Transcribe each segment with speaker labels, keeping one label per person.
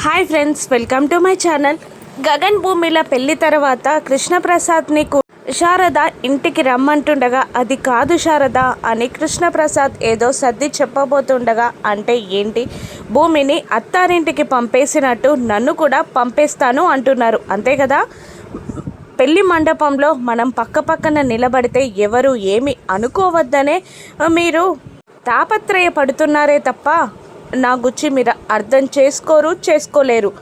Speaker 1: Hi friends welcome to my channel Gagan భూమిల పెళ్ళి తర్వాత కృష్ణప్రసాద్ని శారద ఇంటికి రమ్మంటుండగా అది కాదు శారద అని కృష్ణప్రసాద్ ఏదో సర్ది చెప్పబోతుండగా అంటే ఏంటి భూమిని అత్తారింటికి పంపేసినట్టు నన్ను కూడా పంపేస్తాను అంటున్నారు అంతే కదా పెళ్ళి మండపంలో మనం పక్క పక్కన నిలబడితే ఎవరు ఏమి అనుకోవద్దనే మీరు తాపత్రయపడుతున్నారే తప్ప నా గుచ్చి మీరు అర్థం చేసుకోరు చేసుకోలేరు.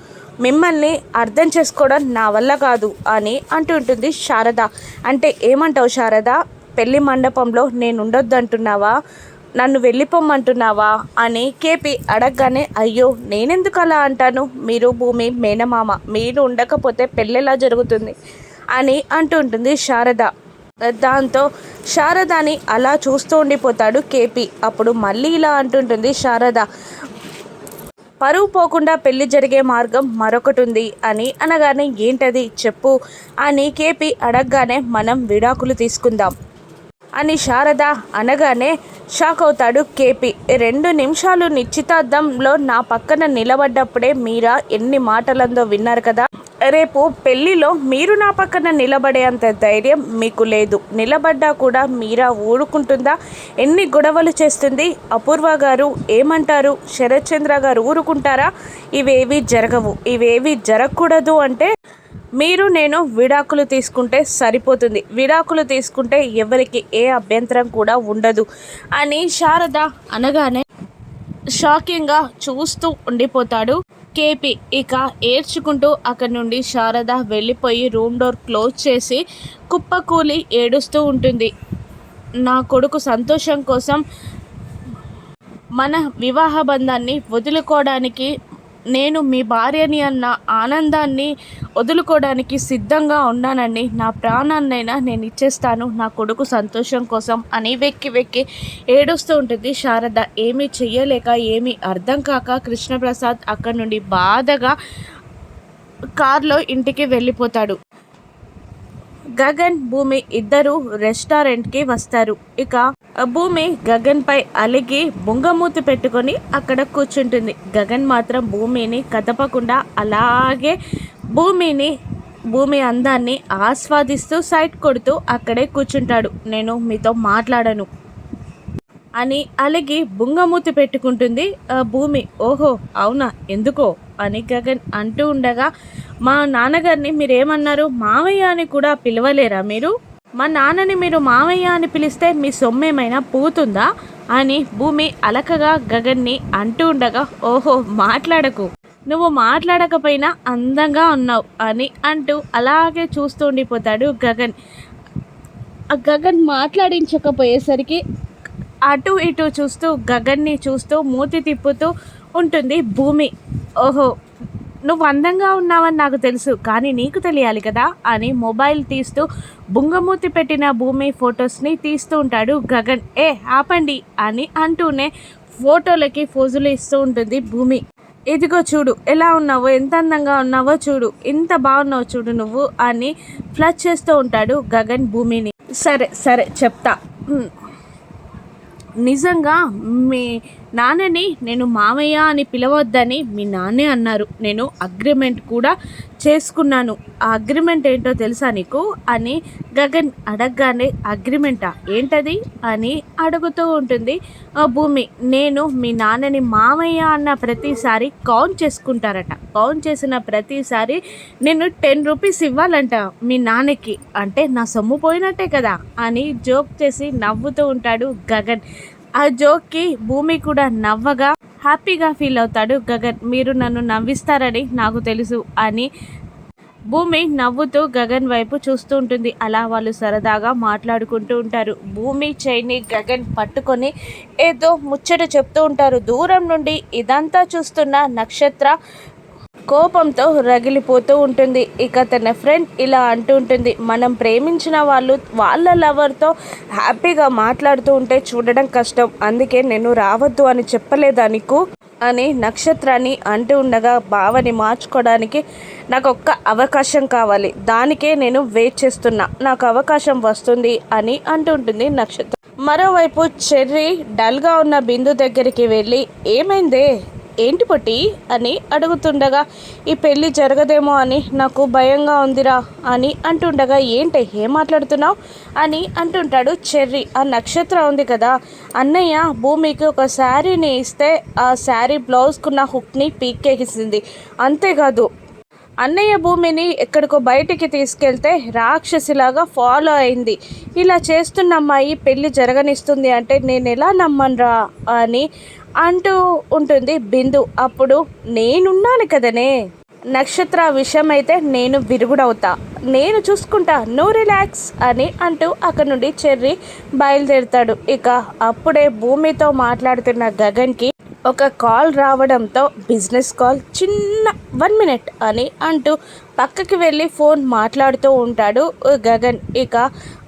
Speaker 1: మిమ్మల్ని అర్థం చేసుకోవడం నా వల్ల కాదు అని అంటుంటుంది శారద. అంటే ఏమంటావు శారద? పెళ్ళి మండపంలో నేను ఉండొద్దంటున్నావా నన్ను వెళ్ళిపోమ్మంటున్నావా? అని కేపి అడగగానే అయ్యో నేనెందుకు అలా అంటాను? మీరు భూమి మేనమామ మీరు ఉండకపోతే పెళ్ళెలా జరుగుతుంది? అని అంటుంటుంది శారద. దాంతో శారదని అలా చూస్తూ ఉండిపోతాడు కేపి. అప్పుడు మళ్ళీ ఇలా అంటుంటుంది శారద పరువు పోకుండా పెళ్ళి జరిగే మార్గం మరొకటి ఉంది అని అనగానే ఏంటది? చెప్పు అని కేపి అడగగానే మనం విడాకులు తీసుకుందాం. అని శారద అనగానే షాక్ అవుతాడు కేపీ. రెండు నిమిషాలు నిశ్చితార్థంలో నా పక్కన నిలబడ్డప్పుడే మీరా ఎన్ని మాటలందో విన్నారు కదా. రేపు పెళ్ళిలో మీరు నా పక్కన నిలబడే అంత ధైర్యం మీకు లేదు. నిలబడ్డా కూడా మీరా ఊరుకుంటుందా? ఎన్ని గొడవలు చేస్తుంది? అపూర్వ గారు ఏమంటారు? శరత్చంద్ర గారు ఊరుకుంటారా? ఇవేవి జరగవు. ఇవేవి జరగకూడదు అంటే మీరు నేను విడాకులు తీసుకుంటే సరిపోతుంది. విడాకులు తీసుకుంటే ఎవరికి ఏ అభ్యంతరం కూడా ఉండదు అని శారద అనగానే షాకింగ్గా చూస్తూ ఉండిపోతాడు. కేపీ ఇక ఏడ్చుకుంటూ అక్కడి నుండి శారద వెళ్ళిపోయి రూమ్ డోర్ క్లోజ్ చేసి కుప్పకూలి ఏడుస్తూ ఉంటుంది. నా కొడుకు సంతోషం కోసం మన వివాహ బంధాన్ని వదులుకోవడానికి నేను మీ భార్యని అన్న ఆనందాన్ని వదులుకోవడానికి సిద్ధంగా ఉన్నానండి నా ప్రాణాన్నైనా నేను ఇచ్చేస్తాను నా కొడుకు సంతోషం కోసం అని వెక్కి వెక్కి ఏడుస్తూ ఉంటుంది. శారద ఏమీ చెయ్యలేక ఏమీ అర్థం కాక కృష్ణప్రసాద్ అక్కడి నుండి బాధగా కార్లో ఇంటికి వెళ్ళిపోతాడు. గగన్ భూమి ఇద్దరు రెస్టారెంట్కి వస్తారు. ఇక భూమి గగన్ పై అలిగి బుంగమూతి పెట్టుకొని అక్కడ కూర్చుంటుంది. గగన్ మాత్రం భూమిని కదపకుండా అలాగే భూమిని భూమి అందాన్ని ఆస్వాదిస్తూ సైట్ కొడుతూ అక్కడే కూర్చుంటాడు. నేను మీతో మాట్లాడను అని అలిగి బుంగమూతి పెట్టుకుంటుంది ఆ భూమి. ఓహో అవునా? ఎందుకో? అని గగన్ అంటూ ఉండగా మా నాన్నగారిని మీరేమన్నారు? మావయ్య అని కూడా పిలవలేరా మీరు? మా నాన్నని మీరు మామయ్య అని పిలిస్తే మీ సొమ్మేమైనా పూతుందా? అని భూమి అలకగా గగన్ని అంటూ ఉండగా ఓహో మాట్లాడకు. నువ్వు మాట్లాడకపోయినా అందంగా ఉన్నావు అని అంటూ అలాగే చూస్తూ ఉండిపోతాడు గగన్. ఆ గగన్ మాట్లాడించకపోయేసరికి అటు ఇటు చూస్తూ గగన్ని చూస్తూ మూతి తిప్పుతూ ఉంటుంది భూమి. ఓహో నువ్వు అందంగా ఉన్నావని నాకు తెలుసు కానీ నీకు తెలియాలి కదా అని మొబైల్ తీస్తూ బుంగమూతి పెట్టిన భూమి ఫొటోస్ని తీస్తూ ఉంటాడు గగన్. ఏ ఆపండి అని అంటూనే ఫోటోలకి ఫోజులు ఇస్తూ ఉంటుంది భూమి. ఇదిగో చూడు ఎలా ఉన్నావో ఎంత అందంగా ఉన్నావో చూడు ఎంత బాగున్నావు చూడు నువ్వు అని ఫ్లచ్ చేస్తూ ఉంటాడు గగన్ భూమిని. సరే సరే చెప్తా. నిజంగా మీ నాన్నని నేను మామయ్య అని పిలవద్దని మీ నాన్నే అన్నారు. నేను అగ్రిమెంట్ కూడా చేసుకున్నాను. ఆ అగ్రిమెంట్ ఏంటో తెలుసా నీకు? అని గగన్ అడగగానే అగ్రిమెంటా ఏంటది? అని అడుగుతూ ఉంటుంది. ఆ భూమి నేను మీ నాన్నని మామయ్య అన్న ప్రతిసారి కౌంట్ చేసుకుంటారట. కౌంట్ చేసిన ప్రతిసారి నేను టెన్ రూపీస్ ఇవ్వాలంట మీ నాన్నకి. అంటే నా సొమ్ము పోయినట్టే కదా? అని జోక్ చేసి నవ్వుతూ ఉంటాడు గగన్. ఆ జోక్కి భూమి కూడా నవ్వగా హ్యాపీగా ఫీల్ అవుతాడు గగన్. మీరు నన్ను నవ్విస్తారని నాకు తెలుసు అని భూమి నవ్వుతూ గగన్ వైపు చూస్తూ ఉంటుంది. అలా వాళ్ళు సరదాగా మాట్లాడుకుంటూ ఉంటారు. భూమి చైని గగన్ పట్టుకొని ఏదో ముచ్చట చెప్తూ ఉంటారు. దూరం నుండి ఇదంతా చూస్తున్న నక్షత్ర కోపంతో రగిలిపోతూ ఉంటుంది. ఇక తన ఫ్రెండ్ ఇలా అంటూ ఉంటుంది. మనం ప్రేమించిన వాళ్ళు వాళ్ళ లవర్తో హ్యాపీగా మాట్లాడుతూ ఉంటే చూడడం కష్టం. అందుకే నేను రావద్దు అని చెప్పలేదా నీకు? అని నక్షత్రాన్ని అంటూ ఉండగా భావని మార్చుకోవడానికి నాకు ఒక్క అవకాశం కావాలి. దానికే నేను వెయిట్ చేస్తున్నా. నాకు అవకాశం వస్తుంది అని అంటూ ఉంటుంది నక్షత్రం. మరోవైపు చెర్రీ డల్గా ఉన్న బిందు దగ్గరికి వెళ్ళి ఏమైందే? ఏంటి పొట్టి అని అడుగుతుండగా ఈ పెళ్ళి జరగదేమో అని నాకు భయంగా ఉందిరా అని అంటుండగా ఏంటి ఏం మాట్లాడుతున్నావు? అని అంటుంటాడు చెర్రీ. ఆ నక్షత్రం ఉంది కదా అన్నయ్య భూమికి ఒక శారీని ఇస్తే ఆ శారీ బ్లౌజ్కున్న హుక్ని పీక్కేసింది. అంతేకాదు అన్నయ్య భూమిని ఎక్కడికో బయటికి తీసుకెళ్తే రాక్షసిలాగా ఫాలో అయింది. ఇలా చేస్తున్న అమ్మాయి పెళ్ళి జరగనిస్తుంది అంటే నేను ఎలా నమ్మనురా అని అంటూ ఉంటుంది. బిందు అప్పుడు నేనున్నాను కదనే. నక్షత్ర విషయం అయితే నేను విరుగుడవుతా. నేను చూసుకుంటా నో రిలాక్స్ అని అంటూ అక్కడ నుండి చెర్రి బయలుదేరుతాడు. ఇక అప్పుడే భూమితో మాట్లాడుతున్న గగన్కి ఒక కాల్ రావడంతో బిజినెస్ కాల్ చిన్న వన్ మినిట్ అని అంటూ పక్కకి వెళ్ళి ఫోన్ మాట్లాడుతూ ఉంటాడు గగన్. ఇక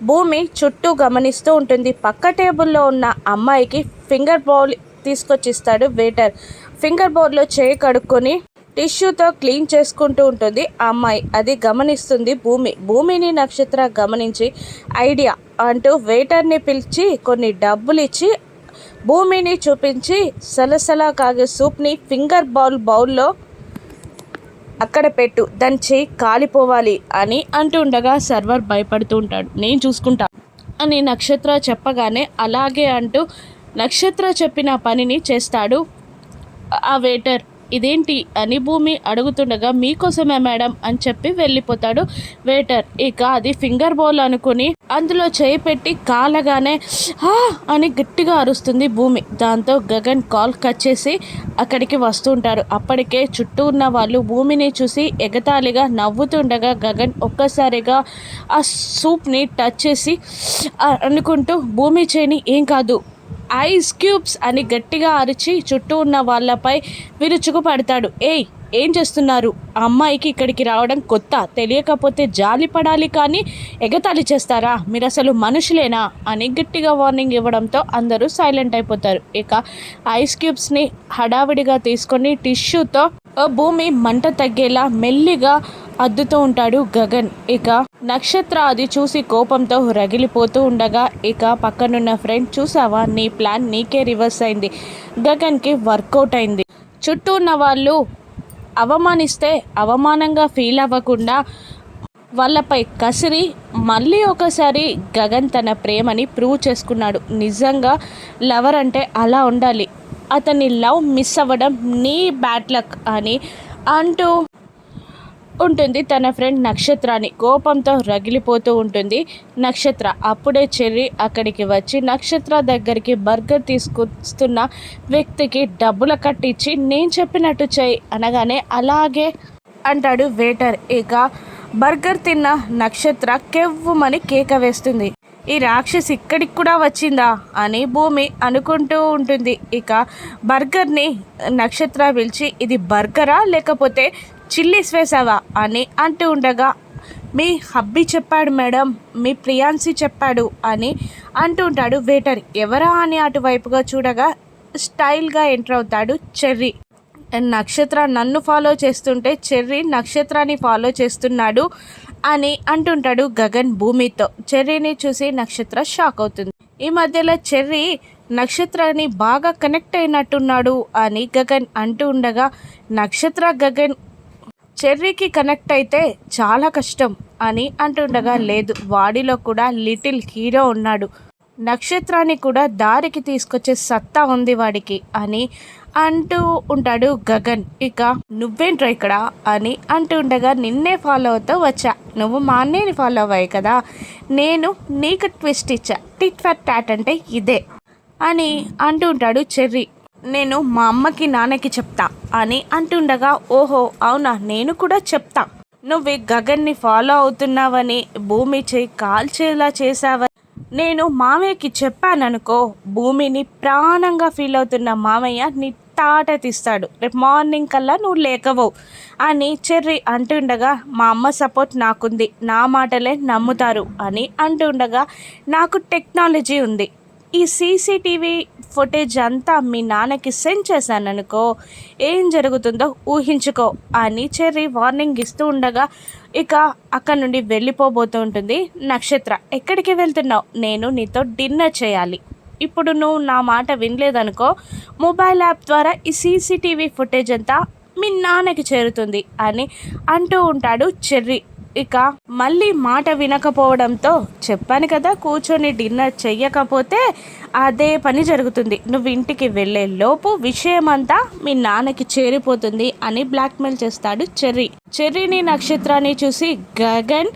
Speaker 1: భూమి చుట్టూ గమనిస్తూ ఉంటుంది. పక్క టేబుల్లో ఉన్న అమ్మాయికి ఫింగర్ బౌల్ తీసుకొచ్చి ఇస్తాడు వెయిటర్ ఫింగర్ బౌల్లో చేయి కడుక్కొని టిష్యూతో క్లీన్ చేసుకుంటూ ఉంటుంది ఆ అమ్మాయి. అది గమనిస్తుంది భూమి. భూమిని నక్షత్ర గమనించి ఐడియా అంటూ వెయిటర్ని పిలిచి కొన్ని డబ్బులు ఇచ్చి భూమిని చూపించి సలసలా కాగే సూప్ని ఫింగర్ బౌల్ బౌల్లో అక్కడ పెట్టు. దంచి కాలిపోవాలి అని అంటుండగా సర్వర్ భయపడుతూ ఉంటాడు. నేను చూసుకుంటా అని నక్షత్ర చెప్పగానే అలాగే అంటూ నక్షత్ర చెప్పిన పనిని చేస్తాడు. ఆ వెయిటర్ ఇదేంటి అని భూమి అడుగుతుండగా మీకోసమే మేడం అని చెప్పి వెళ్ళిపోతాడు వెయిటర్ ఇక అది ఫింగర్ బౌల్ అనుకుని అందులో చేయి పెట్టి కాలగానే హా! అని గట్టిగా అరుస్తుంది భూమి. దాంతో గగన్ కాల్ కట్ చేసి అక్కడికి వస్తుంటారు అప్పటికే చుట్టూ ఉన్న వాళ్ళు భూమిని చూసి ఎగతాళిగా నవ్వుతుండగా గగన్ ఒక్కసారిగా ఆ సూప్ని టచ్ చేసి అనుకుంటూ భూమి చేయని ఏం కాదు ఐస్ క్యూబ్స్ అని గట్టిగా అరిచి చుట్టూ ఉన్న వాళ్ళపై విరుచుకు పడతాడు. ఏయ్ ఏం చేస్తున్నారు? ఆ అమ్మాయికి ఇక్కడికి రావడం కొత్త. తెలియకపోతే జాలి పడాలి కానీ ఎగతాళి చేస్తారా? మీరు అసలు మనుషులేనా? అని గట్టిగా వార్నింగ్ ఇవ్వడంతో అందరూ సైలెంట్ అయిపోతారు. ఇక ఐస్ క్యూబ్స్ని హడావిడిగా తీసుకొని టిష్యూతో భూమి మంట తగ్గేలా మెల్లిగా అద్దుతూ ఉంటాడు గగన్. ఇక నక్షత్ర అది చూసి కోపంతో రగిలిపోతూ ఉండగా ఇక పక్కనున్న ఫ్రెండ్ చూసావా? నీ ప్లాన్ నీకే రివర్స్ అయింది. గగన్కి వర్కౌట్ అయింది. చుట్టూ ఉన్న వాళ్ళు అవమానిస్తే అవమానంగా ఫీల్ అవ్వకుండా వాళ్ళపై కసిరి మళ్ళీ ఒకసారి గగన్ తన ప్రేమని ప్రూవ్ చేసుకున్నాడు. నిజంగా లవర్ అంటే అలా ఉండాలి. అతని లవ్ మిస్ అవ్వడం నీ బ్యాడ్ లక్ అని అంటూ ఉంటుంది. తన ఫ్రెండ్ నక్షత్రాన్ని కోపంతో రగిలిపోతూ ఉంటుంది. నక్షత్ర అప్పుడే చెర్రి అక్కడికి వచ్చి నక్షత్ర దగ్గరికి బర్గర్ తీసుకొస్తున్న వ్యక్తికి డబ్బుల కట్టించి నేను చెప్పినట్టు చేయి అనగానే అలాగే అంటాడు వేటర్. ఇక బర్గర్ తిన్న నక్షత్ర కెవ్వుమని కేక వేస్తుంది. ఈ రాక్షసి ఇక్కడికి కూడా వచ్చిందా? అని భూమి అనుకుంటూ ఉంటుంది. ఇక బర్గర్ని నక్షత్ర పిలిచి ఇది బర్గరా? లేకపోతే చిల్లీస్ వేసావా? అని అంటూ ఉండగా మీ హబ్బీ చెప్పాడు మేడం మీ ప్రియాన్సీ చెప్పాడు అని అంటూ ఉంటాడు వేటర్. ఎవరా అని అటువైపుగా చూడగా స్టైల్గా ఎంటర్ అవుతాడు చెర్రీ. నక్షత్ర నన్ను ఫాలో చేస్తుంటే చెర్రీ నక్షత్రాన్ని ఫాలో చేస్తున్నాడు అని అంటుంటాడు గగన్ భూమితో. చెర్రీని చూసి నక్షత్ర షాక్ అవుతుంది. ఈ మధ్యలో చెర్రీ నక్షత్రాన్ని బాగా కనెక్ట్ అయినట్టున్నాడు అని గగన్ అంటూ ఉండగా నక్షత్ర గగన్ చెర్రీకి కనెక్ట్ అయితే చాలా కష్టం అని అంటుండగా లేదు. వాడిలో కూడా లిటిల్ హీరో ఉన్నాడు. నక్షత్రాన్ని కూడా దారికి తీసుకొచ్చే సత్తా ఉంది వాడికి అని అంటూ ఉంటాడు గగన్. ఇక నువ్వేంట్రా ఇక్కడ అని అంటూ ఉండగా నిన్నే ఫాలో అవుతూ వచ్చా. నువ్వు మా అన్నయ్యని ఫాలో అవ్వాయి కదా. నేను నీకు ట్విస్ట్ ఇచ్చా. టిట్ ఫర్ టాట్ అంటే ఇదే అని అంటూ ఉంటాడు చెర్రీ. నేను మా అమ్మకి నాన్నకి చెప్తా అని అంటుండగా ఓహో అవునా నేను కూడా చెప్తా. నువ్వు గగన్ని ఫాలో అవుతున్నావని భూమి చేయి కాల్చేలా చేసావని నేను మామయ్యకి చెప్పాననుకో భూమిని ప్రాణంగా ఫీల్ అవుతున్న మామయ్య నీ తాట తీస్తాడు. రేపు మార్నింగ్ కల్లా నువ్వు లేకవు అని చెర్రి అంటుండగా మా అమ్మ సపోర్ట్ నాకుంది నా మాటలే నమ్ముతారు అని అంటుండగా నాకు టెక్నాలజీ ఉంది. ఈ సీసీటీవీ ఫుటేజ్ అంతా మీ నాన్నకి సెండ్ చేశాననుకో ఏం జరుగుతుందో ఊహించుకో అని చెర్రీ వార్నింగ్ ఇస్తూ ఉండగా ఇక అక్కడ నుండి వెళ్ళిపోబోతూ ఉంటుంది నక్షత్ర. ఎక్కడికి వెళ్తున్నావు? నేను నీతో డిన్నర్ చేయాలి. ఇప్పుడు నువ్వు నా మాట వినలేదనుకో మొబైల్ యాప్ ద్వారా ఈ సీసీటీవీ ఫుటేజ్ అంతా మీ నాన్నకి చేరుతుంది అని అంటూ ఉంటాడు చెర్రీ. ఇక మళ్ళీ మాట వినకపోవడంతో చెప్పాను కదా కూర్చొని డిన్నర్ చెయ్యకపోతే అదే పని జరుగుతుంది. నువ్వు ఇంటికి వెళ్ళే లోపు విషయమంతా మీ నాన్నకి చేరిపోతుంది అని బ్లాక్మెయిల్ చేస్తాడు చెర్రీ. చెర్రీని నక్షత్రాన్ని చూసి గగన్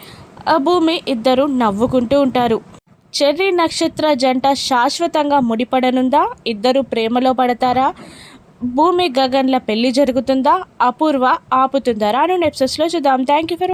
Speaker 1: ఆ భూమి ఇద్దరు నవ్వుకుంటూ ఉంటారు. చెర్రీ నక్షత్ర జంట శాశ్వతంగా ముడిపడనుందా? ఇద్దరు ప్రేమలో పడతారా? భూమి గగన్ల పెళ్ళి జరుగుతుందా? అపూర్వ ఆపుతుందా? రాను నెప్సెస్లో చూద్దాం. Thank you for